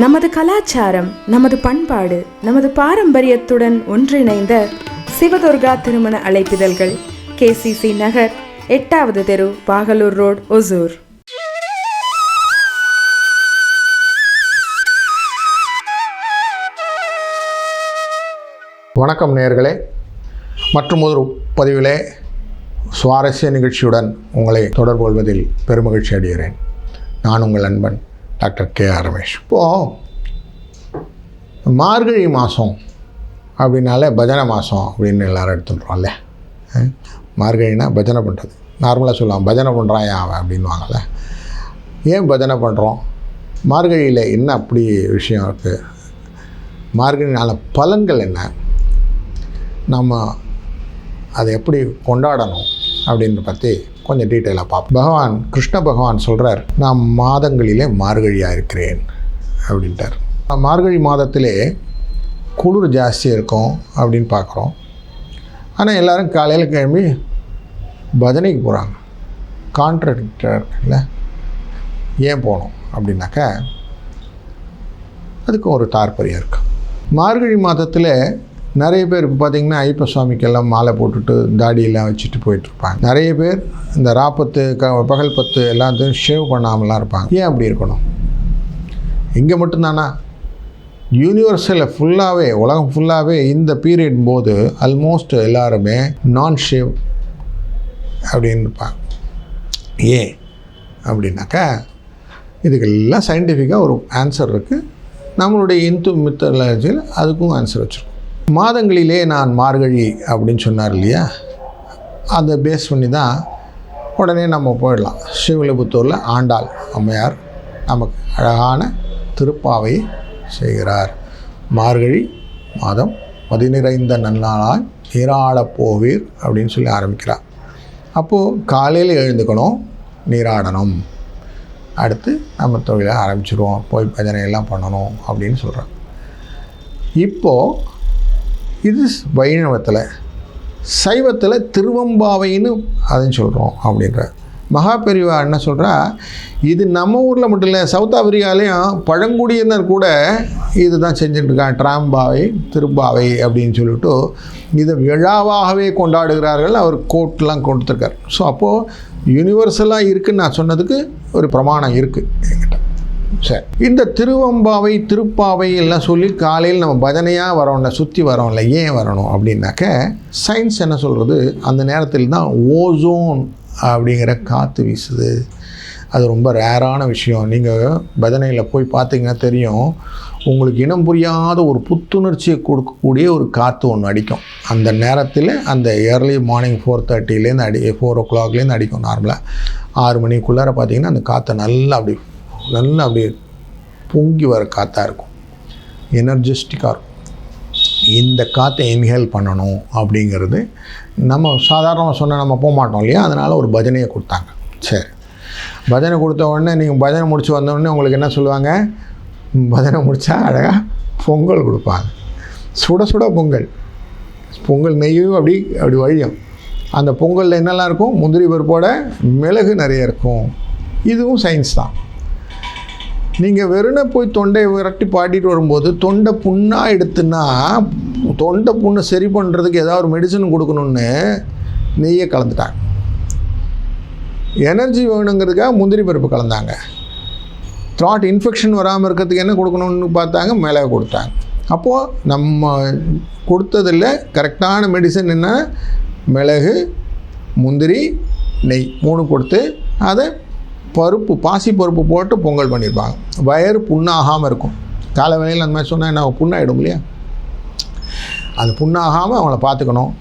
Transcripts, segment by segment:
நமது கலாச்சாரம் நமது பண்பாடு நமது பாரம்பரியத்துடன் ஒன்றிணைந்த சிவதுர்கா திருமண அழைப்பிதழ்கள். கேசிசி நகர் எட்டாவது தெரு பாகலூர் ரோட் ஒசூர். வணக்கம் நேர்களே மற்றும் ஒரு பதிவிலே சுவாரஸ்ய நிகழ்ச்சியுடன் உங்களை தொடர்பு கொள்வதில் பெருமகிழ்ச்சி அடைகிறேன். நான் உங்கள் அன்பன் டாக்டர் கே ஆர் ரமேஷ். இப்போது மார்கழி மாதம் அப்படின்னாலே பஜனை மாதம் அப்படின்னு எல்லோரும் எடுத்துட்டுறோம்ல அஹ், மார்கழினா பஜனை பண்ணுறது நார்மலாக சொல்லுவாங்க பஜனை பண்ணுறான் ஏன் அவன்? அப்படின்வாங்கல்ல ஏன் பஜனை பண்ணுறோம் மார்கழியில் என்ன அப்படி விஷயம் இருக்குது மார்கழினால பலன்கள் என்ன? நம்ம அதை எப்படி கொண்டாடணும் அப்படின்னு பற்றி கொஞ்சம் டீட்டெயிலாக பார்ப்போம். பகவான் கிருஷ்ண பகவான் சொல்கிறார் நான் மாதங்களிலே மார்கழியாக இருக்கிறேன். அப்படின்ட்டார். மார்கழி மாதத்திலே குளிர் ஜாஸ்தியாக இருக்கும் அப்படின்னு பார்க்குறோம். ஆனால் எல்லோரும் காலையில் கிளம்பி பஜனைக்கு போகிறாங்க கான்ட்ராக்டர் இல்லை ஏன் போகணும் அப்படின்னாக்கா அதுக்கும் ஒரு தாற்பயம் இருக்குது மார்கழி மாதத்தில் நிறைய பேர் இப்போ பார்த்தீங்கன்னா ஐயப்ப சுவாமிக்கெல்லாம் மாலை போட்டுட்டு தாடியெல்லாம் வச்சுட்டு போயிட்டுருப்பாங்க. நிறைய பேர் இந்த ராப்பத்து க பகல் பத்து எல்லாத்தையும் ஷேவ் பண்ணாமலாம் இருப்பாங்க. ஏன் அப்படி இருக்கணும்? இங்கே மட்டும்தானா? யூனிவர்ஸில் ஃபுல்லாகவே உலகம் ஃபுல்லாகவே இந்த பீரியட் போது ஆல்மோஸ்ட் எல்லாருமே நான் ஷேவ் அப்படின்னு இருப்பாங்க. ஏன் அப்படின்னாக்கா இதுக்கெல்லாம் சயின்டிஃபிக்காக ஒரு ஆன்சர் இருக்குது நம்மளுடைய இந்து மித்தலஜியில் அதுக்கும் ஆன்சர் வச்சுருக்கோம். மாதங்களிலே நான் மார்கழி அப்படின்னு சொன்னார் இல்லையா? அதை பேஸ் பண்ணி தான் உடனே நம்ம போயிடலாம். ஸ்ரீவில்லிபுத்தூரில் ஆண்டாள் அம்மையார் நமக்கு அழகான திருப்பாவை செய்கிறார். மார்கழி மாதம் பதினிறைந்த நன்னாளாய் நீராடப் போவீர் அப்படின்னு சொல்லி ஆரம்பிக்கிறார். அப்போது காலையில் எழுந்துக்கணும் நீராடணும். அடுத்து நம்ம தொழிலை ஆரம்பிச்சிருவோம் போய் பஜனை எல்லாம் பண்ணணும் அப்படின்னு சொல்கிறோம் இப்போது இது வைணவத்தில். சைவத்தில் திருவம்பாவைன்னு அதையும் சொல்கிறோம் அப்படின்ற. மகா பெரிவா என்ன சொல்கிறா இது நம்ம ஊரில் மட்டும் இல்லை சவுத் ஆப்பிரிக்காலேயும் பழங்குடியினர் கூட இது தான் செஞ்சுட்டுருக்காங்க. ட்ராம்பாவை திருப்பாவை அப்படின்னு சொல்லிட்டு இதை விழாவாகவே கொண்டாடுகிறார்கள். அவர் கோட்லாம் கொடுத்துருக்கார். ஸோ அப்போது யூனிவர்சலாக இருக்குன்னு நான் சொன்னதுக்கு ஒரு பிரமாணம் இருக்குது என்கிட்ட. சரி. இந்த திருவம்பாவை திருப்பாவை எல்லாம் சொல்லி காலையில் நம்ம பஜனையாக வரோம்ல சுற்றி வரோம்ல ஏன் வரணும் அப்படின்னாக்க சயின்ஸ் என்ன சொல்கிறது அந்த நேரத்தில் தான் ஓசோன் அப்படிங்கிற காற்று வீசுது. அது ரொம்ப ரேரான விஷயம். நீங்கள் பஜனையில் போய் பார்த்தீங்கன்னா தெரியும் உங்களுக்கு இனம் புரியாத ஒரு புத்துணர்ச்சியை கொடுக்கக்கூடிய ஒரு காற்று ஒன்று அடிக்கும். அந்த நேரத்தில் அந்த ஏர்லி மார்னிங் ஃபோர் தேர்ட்டிலேருந்து அடி ஃபோர் ஓ கிளாக்லேருந்து அடிக்கும் நார்மலாக ஆறு மணிக்குள்ளார பார்த்தீங்கன்னா அந்த காற்றை நல்லா அப்படி நல்லா அப்படியே பொங்கி வர காற்றாக இருக்கும். எனர்ஜெஸ்டிக்காக இருக்கும். இந்த காற்றை இன்ஹேல் பண்ணணும் அப்படிங்கிறது நம்ம சாதாரணமாக சொன்ன நம்ம போக மாட்டோம் இல்லையா? அதனால் ஒரு பஜனையை கொடுத்தாங்க. சரி. பஜனை கொடுத்த உடனே நீங்கள் பஜனை முடிச்சு வந்தோடனே உங்களுக்கு என்ன சொல்லுவாங்க? பஜனை முடித்தா அழகாக பொங்கல் கொடுப்பாங்க. சுட சுட பொங்கல். பொங்கல் நெய்யும் அப்படி அப்படி வழியும். அந்த பொங்கலில் என்னெல்லாம் இருக்கும்? முந்திரி பருப்போட மிளகு நிறைய இருக்கும். இதுவும் சயின்ஸ் தான். நீங்கள் வெறுனை போய் தொண்டையை விரட்டி பாடிட்டு வரும்போது தொண்டை புண்ணாக எடுத்துன்னா தொண்டை புண்ணை சரி பண்ணுறதுக்கு ஏதாவது ஒரு மெடிசன் கொடுக்கணுன்னு நெய்யை கலந்துட்டாங்க. எனர்ஜி வேணுங்கிறதுக்காக முந்திரி பருப்பு கலந்தாங்க. த்ராட் இன்ஃபெக்ஷன் வராமல் இருக்கிறதுக்கு என்ன கொடுக்கணும்னு பார்த்தாங்க மிளகு கொடுத்தாங்க. அப்போது நம்ம கொடுத்ததில் கரெக்டான மெடிசன் என்ன? மிளகு முந்திரி நெய் மூணு கொடுத்து அதை பருப்பு பாசி பருப்பு போட்டு பொங்கல் பண்ணியிருப்பாங்க வயறு புண்ணாகாமல் இருக்கும். காலை வேலையில் அந்த மாதிரி சொன்னால் என்ன புண்ணாயிடும் இல்லையா? அது புண்ணாகாமல் அவங்கள பார்த்துக்கணும்.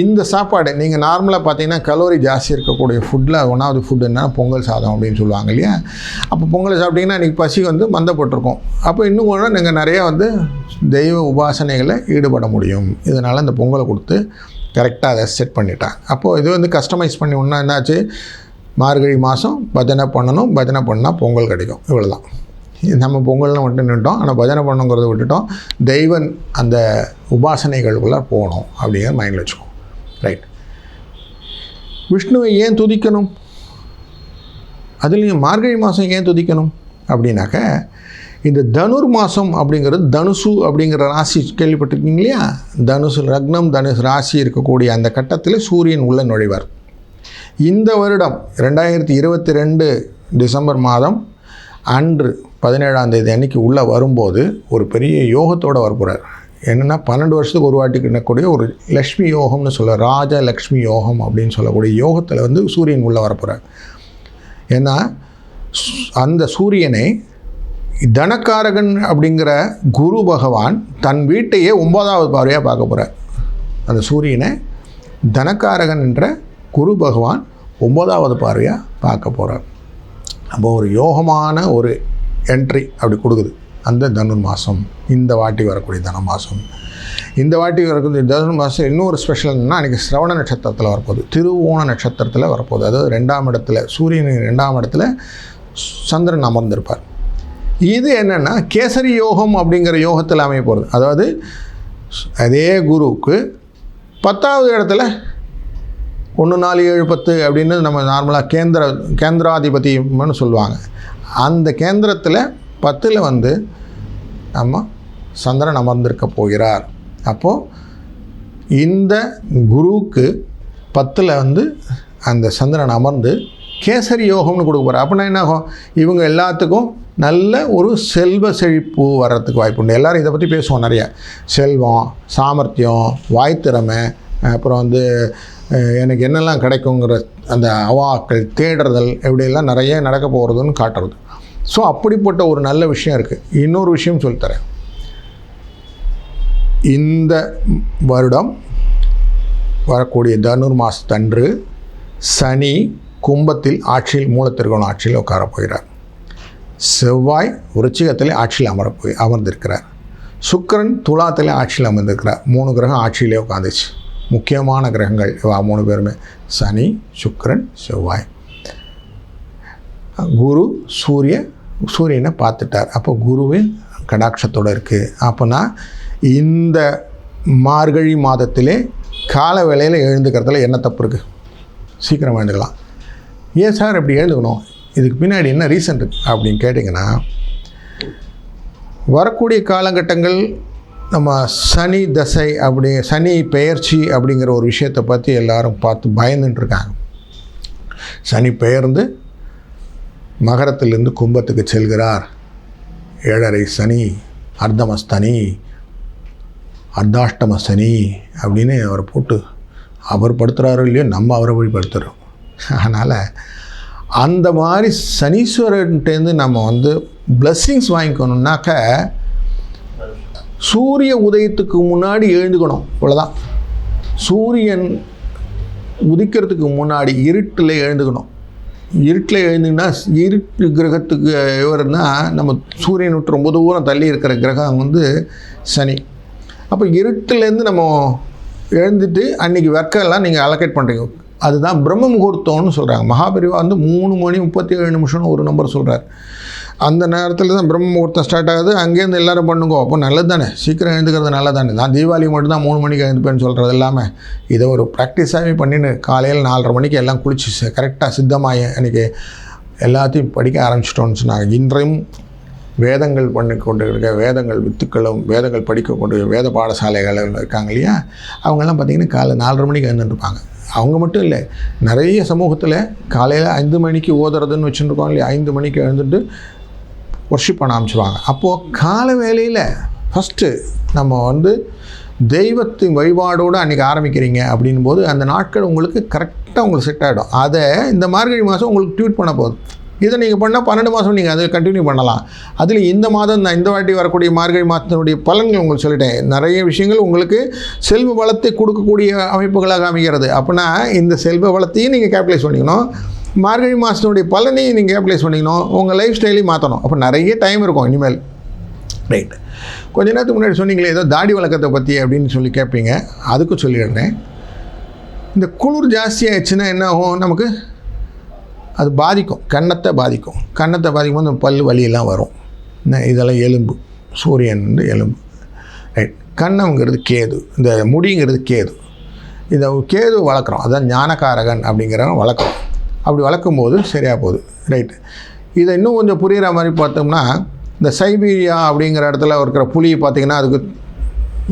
இந்த சாப்பாடு நீங்கள் நார்மலாக பார்த்தீங்கன்னா கலோரி ஜாஸ்தி இருக்கக்கூடிய ஃபுட்டில் ஒன்றாவது ஃபுட் என்ன பொங்கல் சாதம் அப்படின்னு சொல்லுவாங்க இல்லையா? அப்போ பொங்கல் சாப்பிட்டீங்கன்னா இன்றைக்கி பசி வந்து மந்தப்பட்டிருக்கும். அப்போ இன்னும் கூட நீங்கள் நிறையா வந்து தெய்வ உபாசனைகளை ஈடுபட முடியும். இதனால் அந்த பொங்கலை கொடுத்து கரெக்டாக அதை செட் பண்ணிட்டாங்க. அப்போது இது வந்து கஸ்டமைஸ் பண்ணி ஒன்றா என்னாச்சு? மார்கழி மாதம் பஜனை பண்ணணும் பஜனை பண்ணால் பொங்கல் கிடைக்கும். இவ்வளோதான் நம்ம பொங்கல்னு மட்டும் நின்றுட்டோம் ஆனால் பஜனை பண்ணுங்கிறத விட்டுட்டோம். தெய்வன் அந்த உபாசனைகளுக்குள்ளே போகணும் அப்படிங்கிற மைண்டில் வச்சுக்கோம் ரைட் விஷ்ணுவை ஏன் துதிக்கணும்? அதுலேயும் மார்கழி மாதம் ஏன் துதிக்கணும்? அப்படின்னாக்க இந்த தனுர் மாதம் அப்படிங்கிறது தனுசு அப்படிங்கிற ராசி கேள்விப்பட்டிருக்கீங்க இல்லையா? தனுசு லக்னம் தனுசு ராசி இருக்கக்கூடிய அந்த கட்டத்தில் சூரியன் உள்ள நுழைவார். இந்த வருடம் ரெண்டாயிரத்தி இருபத்தி ரெண்டு டிசம்பர் மாதம் அன்று பதினேழாம் தேதி அன்னைக்கு உள்ளே வரும்போது ஒரு பெரிய யோகத்தோடு வரப்போகிறார் என்னென்னா பன்னெண்டு வருஷத்துக்கு ஒரு வாட்டி கிடக்கூடிய ஒரு லக்ஷ்மி யோகம்னு சொல்ல ராஜ லக்ஷ்மி யோகம் அப்படின்னு சொல்லக்கூடிய யோகத்தில் வந்து சூரியன் உள்ளே வரப்போகிறார் ஏன்னா அந்த சூரியனை தனக்காரகன் அப்படிங்கிற குரு பகவான் தன் வீட்டையே ஒன்பதாவது பார்வையாக பார்க்க போகிறார் அந்த சூரியனை தனக்காரகன் என்ற குரு பகவான் ஒம்பதாவது பார்வையாக பார்க்க போகிறார் அப்போ ஒரு யோகமான ஒரு என்ட்ரி அப்படி கொடுக்குது. அந்த தனுர் மாதம் இந்த வாட்டி வரக்கூடிய தன மாதம் இந்த வாட்டி வரக்கூடிய தனுர் மாதம் இன்னொரு ஸ்பெஷல்னா அன்றைக்கி சிரவண நட்சத்திரத்தில் வரப்போகுது. திருவோண நட்சத்திரத்தில் வரப்போகுது. அதாவது ரெண்டாம் இடத்துல சூரியனின் ரெண்டாம் இடத்துல சந்திரன் அமர்ந்திருப்பார். இது என்னென்னா கேசரி யோகம் அப்படிங்கிற யோகத்தில் அமைய போகிறது அதாவது அதே குருவுக்கு பத்தாவது இடத்துல ஒன்று நாலு ஏழு பத்து அப்படின்னு நம்ம நார்மலாக கேந்திர கேந்திராதிபதினு சொல்லுவாங்க. அந்த கேந்திரத்தில் பத்தில் வந்து நம்ம சந்திரன் அமர்ந்திருக்க போகிறார். அப்போது இந்த குருவுக்கு பத்தில் வந்து அந்த சந்திரன் அமர்ந்து கேசரி யோகம்னு கொடுக்க போகிறார் அப்படின்னா என்ன ஆகும் இவங்க எல்லாத்துக்கும் நல்ல ஒரு செல்வ செழிப்பு வர்றதுக்கு வாய்ப்பு உண்டு. எல்லோரும் இதை பற்றி பேசுவோம் நிறைய. செல்வம் சாமர்த்தியம் வாய்த்திறமை அப்புறம் வந்து எனக்கு என்னெல்லாம் கிடைக்குங்கிற அந்த அவாக்கள் தேடுறதல் எப்படியெல்லாம் நிறைய நடக்க போகிறதுன்னு காட்டுறது. ஸோ அப்படிப்பட்ட ஒரு நல்ல விஷயம் இருக்குது இன்னொரு விஷயம் சொல்லித்தரேன். இந்த வருடம் வரக்கூடிய தனுர் மாதத்தன்று சனி கும்பத்தில் ஆட்சியில் மூலத்திற்கோண ஆட்சியில் உட்கார போகிறார். செவ்வாய் விருச்சிகத்திலே ஆட்சியில் அமர போய் அமர்ந்திருக்கிறார். சுக்கிரன் துலாத்தில் ஆட்சியில் அமர்ந்திருக்கிறார். மூணு கிரகம் ஆட்சியிலே உட்காந்துச்சு. முக்கியமான கிரகங்கள் இவா மூணு பேருமே. சனி சுக்கரன் செவ்வாய். குரு சூரிய சூரியனை பார்த்துட்டார். அப்போ குருவின் கடாட்சத்தோடு இருக்குது அப்போனா இந்த மார்கழி மாதத்திலே கால வேலையில் எழுந்துக்கிறதுல என்ன தப்பு இருக்குது சீக்கிரம் எழுந்துக்கலாம். ஏன் சார் இப்படி எழுந்துக்கணும் இதுக்கு பின்னாடி என்ன ரீசன் இருக்குது அப்படின்னு கேட்டிங்கன்னா வரக்கூடிய காலகட்டங்கள் நம்ம சனி தசை அப்படி சனி பெயர்ச்சி அப்படிங்கிற ஒரு விஷயத்தை பற்றி எல்லாரும் பார்த்து பயந்துட்டு இருக்காங்க சனி பெயர்ந்து மகரத்திலிருந்து கும்பத்துக்கு செல்கிறார். ஏழரை சனி அர்த்தமஸ்தனி அர்த்தாஷ்டம சனி அப்படின்னு அவரை போட்டு அவர் படுத்துகிறாரோ இல்லையோ நம்ம அவரை வழிபடுத்துகிறோம் அதனால் அந்த மாதிரி சனீஸ்வரன்ட்டேருந்து நம்ம வந்து பிளஸ்ஸிங்ஸ் வாங்கிக்கணுன்னாக்க சூரிய உதயத்துக்கு முன்னாடி எழுந்துக்கணும். இவ்வளோதான் சூரியன் உதிக்கிறதுக்கு முன்னாடி இருட்டில் எழுந்துக்கணும். இருட்டில் எழுந்துங்கன்னா இருட்டு கிரகத்துக்கு இவர்னா நம்ம சூரியன் விட்டு ரொம்ப தூரம் தள்ளி இருக்கிற கிரகம் வந்து சனி. அப்போ இருட்டிலேருந்து நம்ம எழுந்துட்டு அன்றைக்கி வெர்க்கெல்லாம் நீங்கள் அலோகேட் பண்ணுறீங்க அதுதான் பிரம்ம முகூர்த்தம்னு சொல்கிறாங்க மகாபெரிவா வந்து மூணு மணி முப்பத்தி ஏழு நிமிஷம்னு ஒரு நம்பர் சொல்கிறார் அந்த நேரத்தில் தான் பிரம்ம முகூர்த்தம் ஸ்டார்ட் ஆகுது. அங்கேருந்து எல்லோரும் பண்ணுங்க. அப்போ நல்லது தானே சீக்கிரம் எழுந்துக்கிறது நல்லது தானே நான் தீபாவளி மட்டும்தான் மூணு மணிக்கு எழுந்துப்பேன்னு சொல்கிறது இல்லாமல் இதை ஒரு ப்ராக்டிஸாகவே பண்ணின்னு காலையில் நாலரை மணிக்கு எல்லாம் குளிச்சு கரெக்டாக சித்தமாகி எனக்கு எல்லாத்தையும் படிக்க ஆரம்பிச்சிட்டோன்னு சொன்னாங்க. இன்றையும் வேதங்கள் பண்ணி கொண்டு இருக்க வேதங்கள் வித்துக்களும் வேதங்கள் படிக்க கொண்டு வேத பாடசாலைகள் இருக்காங்க இல்லையா? அவங்கெல்லாம் பார்த்திங்கன்னா காலை நாலரை மணிக்கு எழுந்துருப்பாங்க. அவங்க மட்டும் இல்லை நிறைய சமூகத்தில் காலையில் ஐந்து மணிக்கு ஓதுறதுன்னு வச்சுருக்கோம் இல்லையா? ஐந்து மணிக்கு எழுந்துட்டு ஒர்ஷிப் பண்ண ஆரம்பிச்சிருவாங்க. அப்போது கால வேலையில் ஃபஸ்ட்டு நம்ம வந்து தெய்வத்தின் வழிபாடோடு அன்றைக்கி ஆரம்பிக்கிறீங்க அப்படின் போது அந்த நாட்கள் உங்களுக்கு கரெக்டாக உங்களுக்கு செட் ஆகிடும் அதை இந்த மார்கழி மாதம் உங்களுக்கு ட்வீட் பண்ண போதும். இதை நீங்கள் பண்ணால் பன்னெண்டு மாதம் நீங்கள் அதில் கண்டினியூ பண்ணலாம். அதில் இந்த மாதம் நான் இந்த வாட்டி வரக்கூடிய மார்கழி மாதத்தினுடைய பலன்கள் உங்களுக்கு சொல்லிட்டேன். நிறைய விஷயங்கள் உங்களுக்கு செல்வ வளத்தை கொடுக்கக்கூடிய அமைப்புகளாக அமைகிறது. அப்படின்னா இந்த செல்வ வளத்தையும் நீங்கள் கேபிட்டலைஸ் பண்ணிக்கணும். மார்கழி மாதத்தினுடைய பலனையும் நீங்கள் கேபிட்டலைஸ் பண்ணிக்கணும் உங்கள் லைஃப் ஸ்டைலையும் மாற்றணும் அப்போ நிறைய டைம் இருக்கும் இனிமேல். ரைட் கொஞ்ச நேரத்துக்கு முன்னாடி சொன்னீங்களே ஏதோ தாடி வழக்கத்தை பற்றி அப்படின்னு சொல்லி கேட்பீங்க அதுக்கும் சொல்லிடுறேன் இந்த குளிர் ஜாஸ்தியாகிடுச்சுன்னா என்ன ஆகும் நமக்கு? அது பாதிக்கும். கன்னத்தை பாதிக்கும். கன்னத்தை பாதிக்கும் போது நம்ம பல் வலியெல்லாம் வரும். என்ன இதெல்லாம் எலும்பு. சூரியன் வந்து எலும்பு. ரைட் கண்ணம்ங்கிறது கேது. இந்த முடிங்கிறது கேது. இதை கேது வளர்க்குறோம். அதான் ஞானகாரகன் அப்படிங்கிறவன் வளர்க்குறோம். அப்படி வளர்க்கும் போது சரியாக போகுது. ரைட்டு இதை இன்னும் கொஞ்சம் புரிகிற மாதிரி பார்த்தோம்னா இந்த சைபீரியா அப்படிங்கிற இடத்துல இருக்கிற புலி பார்த்திங்கன்னா அதுக்கு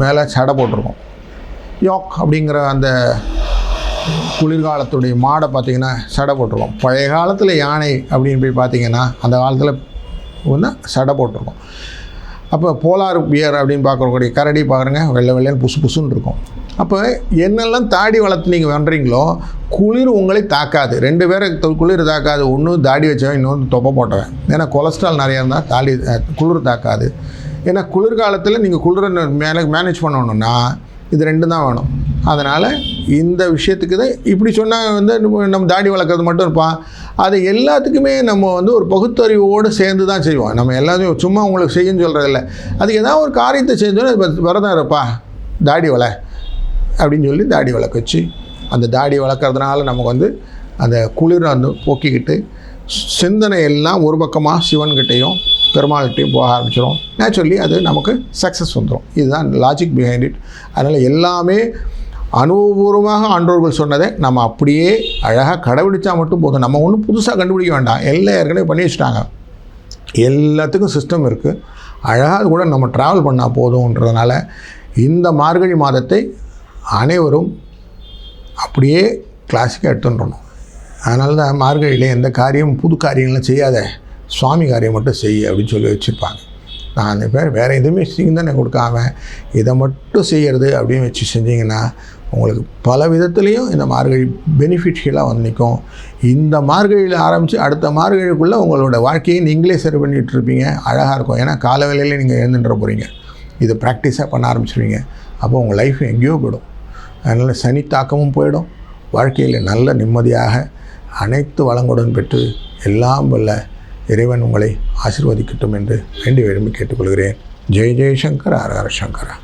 மேலே சடை போட்டிருக்கும். யோக் அப்படிங்கிற அந்த குளிர்காலத்துடைய மாடை பார்த்திங்கன்னா சடை போட்டிருக்கோம். பழைய காலத்தில் யானை அப்படின்னு போய் பார்த்தீங்கன்னா அந்த காலத்தில் வந்து சடை போட்டிருக்கோம். அப்போ போலார் பியர் அப்படின்னு பார்க்கக்கூடிய கரடி பாருங்க வெள்ளை வெள்ளைன்னு புசு புசுன்னு இருக்கும். அப்போ என்னெல்லாம் தாடி வளர்த்து நீங்கள் பண்ணுறீங்களோ குளிர் உங்களை தாக்காது. ரெண்டு பேரை குளிர் தாக்காது. ஒன்று தாடி வச்சவன் இன்னொன்று தொப்பை போட்டவன். ஏன்னா கொலஸ்ட்ரால் நிறையா இருந்தால் தாடி குளிர் தாக்காது. ஏன்னா குளிர்காலத்தில் நீங்கள் குளிர மேலே மேனேஜ் பண்ணணும்னா இது ரெண்டும் தான் வேணும். அதனால் இந்த விஷயத்துக்கு தான் இப்படி சொன்னால் வந்து நம்ம நம்ம தாடி வளர்க்குறது மட்டும் இருப்பான் அது எல்லாத்துக்குமே நம்ம வந்து ஒரு பகுத்தறிவோடு சேர்ந்து தான் செய்வோம். நம்ம எல்லாத்தையும் சும்மா உங்களுக்கு செய்யன்னு சொல்கிறதில்ல அதுக்கு ஏதாவது ஒரு காரியத்தை செஞ்சோன்னா அது விரதம் இருப்பா. தாடி வளை. அப்படின்னு சொல்லி தாடி வளர்க்க வச்சு அந்த தாடி வளர்க்குறதுனால நமக்கு வந்து அந்த குளிர் வந்து போக்கிக்கிட்டு சிந்தனை எல்லாம் ஒரு பக்கமாக சிவன்கிட்டையும் பெருமாள்கிட்டையும் போக ஆரம்பிச்சிடும் நேச்சுரலி அது நமக்கு சக்ஸஸ் வந்துடும் இதுதான் லாஜிக் பிஹைண்ட் இட் அதனால் எல்லாமே அனுபவபூர்வமாக ஆன்றோர்கள் சொன்னதை நம்ம அப்படியே அழகாக கடைபிடிச்சா மட்டும் போதும். நம்ம ஒன்றும் புதுசாக கண்டுபிடிக்க வேண்டாம். எல்லாம் ஏற்கனவே பண்ணி வச்சுட்டாங்க. எல்லாத்துக்கும் சிஸ்டம் இருக்குது அழகாக கூட நம்ம ட்ராவல் பண்ணால் போதுன்றதுனால இந்த மார்கழி மாதத்தை அனைவரும் அப்படியே கிளாஸுக்கு எடுத்துட்டுறணும் அதனால தான் மார்கழியில் எந்த காரியமும் புது காரியங்களும் செய்யாத சுவாமி காரியம் மட்டும் செய் அப்படின்னு சொல்லி வச்சுருப்பாங்க. நான் அந்த பேர் வேறு எதுவுமே சிந்தனை கொடுக்காம இதை மட்டும் செய்கிறது அப்படின்னு வச்சு செஞ்சீங்கன்னா உங்களுக்கு பல விதத்துலேயும் இந்த மார்கழி பெனிஃபிட்ஸ்களாக வந்து நிற்கும். இந்த மார்கழியில் ஆரம்பித்து அடுத்த மார்கழிக்குள்ளே உங்களோட வாழ்க்கையை நீங்களே சரி பண்ணிகிட்டு இருப்பீங்க. அழகாக இருக்கும். ஏன்னா காலவேலையில் நீங்கள் எழுந்துன்ற போகிறீங்க இது ப்ராக்டிஸாக பண்ண ஆரம்பிச்சிருவீங்க. அப்போ உங்கள் லைஃப் எங்கேயோ போயிடும். அதனால் சனி தாக்கமும் போயிடும். வாழ்க்கையில் நல்ல நிம்மதியாக அனைத்து வளங்களுடன் பெற்று எல்லாம் வல்ல இறைவன் உங்களை ஆசிர்வதிக்கட்டும் என்று வேண்டி விரும்பி கேட்டுக்கொள்கிறேன். ஜெய் ஜெய்சங்கர் ஆர் ஆர் சங்கரா.